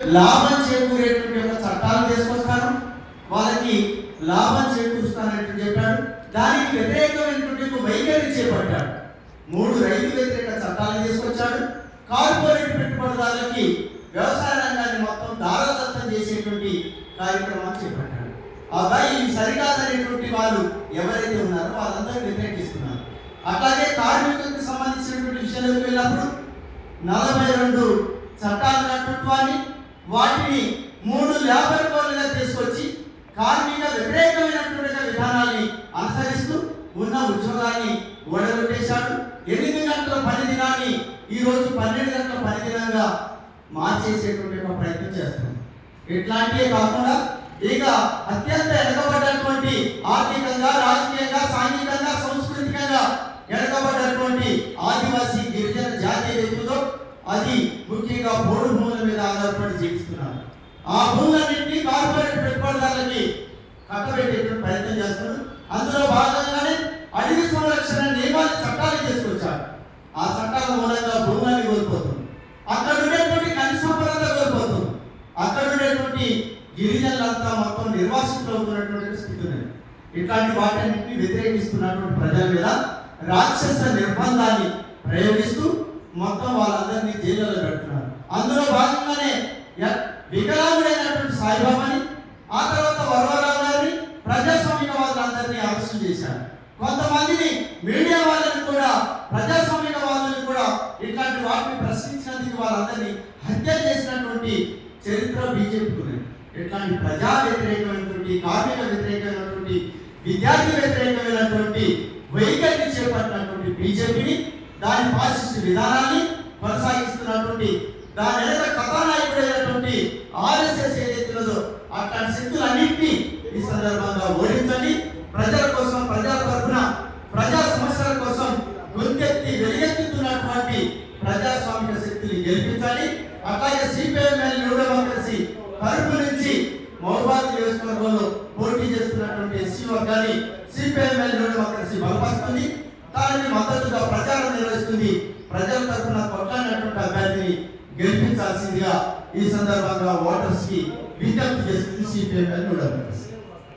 లాభం చేకూరేటువంటి యొక్క చట్టాలు తీసుకొస్తాను. వాళ్ళకి లాభం చేకూరుస్తానని చెప్పాడు. దానికి వ్యతిరేకమైనటువంటి ఒక వైఖరి చేపట్టాడు. మూడు రైతు వ్యతిరేక చట్టాలు తీసుకొచ్చాడు. కార్పొరేట్ పెట్టుబడిదారులకి వ్యవసాయ రంగాన్ని మొత్తం దారదత్తం చేసేటువంటి కార్యక్రమాలు చేపట్టాడు. అబ్బాయి ఇవి సరికాదనేటువంటి వాళ్ళు ఎవరైతే ఉన్నారో వాళ్ళందరూ వ్యతిరేకిస్తున్నారు. అట్లాగే కార్మికులకు సంబంధించినటువంటి విషయాలకు వెళ్ళినప్పుడు నలభై రెండు చట్టాలు కట్టుకోవాలి వాటిని మూడు లేబర్ కోడ్లుగా తీసుకొచ్చి కార్మిక వ్యతిరేకమైనటువంటి విధానాన్ని అనుసరిస్తూ ఉన్న ఉద్యోగాన్ని ఓడగొట్టేశాడు. ఎనిమిది గంటల పని దినాన్ని ఈ రోజు పన్నెండు గంటల పని దినంగా మార్చేసేటువంటి ఒక ప్రయత్నం చేస్తున్నాం. ఇట్లాంటివే కాకుండా ఇక అత్యంత వెనకబడ్డటువంటి ఆర్థికంగా రాజకీయంగా సాంఘికంగా సాంస్కృతికంగా వెనకబడ్డటువంటి ఆదివాసీ అది ముఖ్యంగా పోడు భూముల మీద ఆధారపడి జీవిస్తున్నారు. ఆ భూములన్నింటినీ కార్పొరేట్ పెట్టుబడిదారులకి కట్టబెట్టేటువంటి ప్రయత్నం చేస్తున్నారు. అందులో భాగంగానే అడవి సంరక్షణ నియమాలు చట్టాలు తీసుకొచ్చారు. ఆ చట్టాల మూలంగా భూములని కోల్పోతుంది. అక్కడ ఉండేటువంటి కని కోల్పోతుంది. అక్కడ ఉండేటువంటి గిరిజనులంతా మొత్తం నిర్వాసితులు అవుతున్నటువంటి స్థితి ఉంది ఇట్లాంటి వాటన్నింటినీ వ్యతిరేకిస్తున్నటువంటి ప్రజల మీద రాక్షస నిర్బంధాన్ని ప్రయోగిస్తూ మొత్తం వాళ్ళందరినీ జైల్లో పెడుతున్నారు. అందులో భాగంగానే వికలాంగుడైనటువంటి సాయిబాబాని ఆ తర్వాత వరవరావు గారిని ప్రజాస్వామిక వాళ్ళందరినీ అరెస్ట్ చేశారు. కొంతమందిని మీడియా వాళ్ళని కూడా ప్రజాస్వామ్య వాళ్ళని కూడా ఇట్లాంటి వాటిని ప్రశ్నించినందుకు వాళ్ళందరినీ హత్య చేసినటువంటి చరిత్ర బీజేపీకి ఇట్లాంటి ప్రజా వ్యతిరేకమైనటువంటి కార్మిక వ్యతిరేకమైనటువంటి విద్యార్థి వ్యతిరేకమైనటువంటి వైఖరిని చేపట్టినటువంటి బీజేపీని దాని పాసిస్ట్ విధానాన్ని కొనసాగిస్తున్నటువంటి దాని వెనక కథానాయకుడైనటువంటి ఆర్ఎస్ఎస్ ఏదైతే ఉన్నదో అట్లాంటి శక్తులన్నింటినీ ఈ సందర్భంగా ఓడించండి. ప్రజల కోసం ప్రజా తరఫున ప్రజా సమస్యల కోసం గొంతెత్తి వెలుగెత్తుతున్నటువంటి ప్రజాస్వామిక శక్తిని గెలిపించాలి అట్లాగే సిపిఎంఎల్ న్యూ డెమోక్రసీ తరపు నుంచి మహబాద్ నియోజకవర్గంలో పోటీ చేస్తున్నటువంటి ఎస్సీ వర్గాన్ని సిపిఎంఎల్ కలిసి డెమోక్రసీ బలపరుస్తుంది. దానికి మద్దతుగా ప్రచారం నిర్వహిస్తుంది. ప్రజల తరఫున కొట్లాడినటువంటి అభ్యర్థిని గెలిపించాల్సిందిగా ఈ సందర్భంగా ఓటర్స్కి విజ్ఞప్తి చేస్తుంది సిపిఎం అని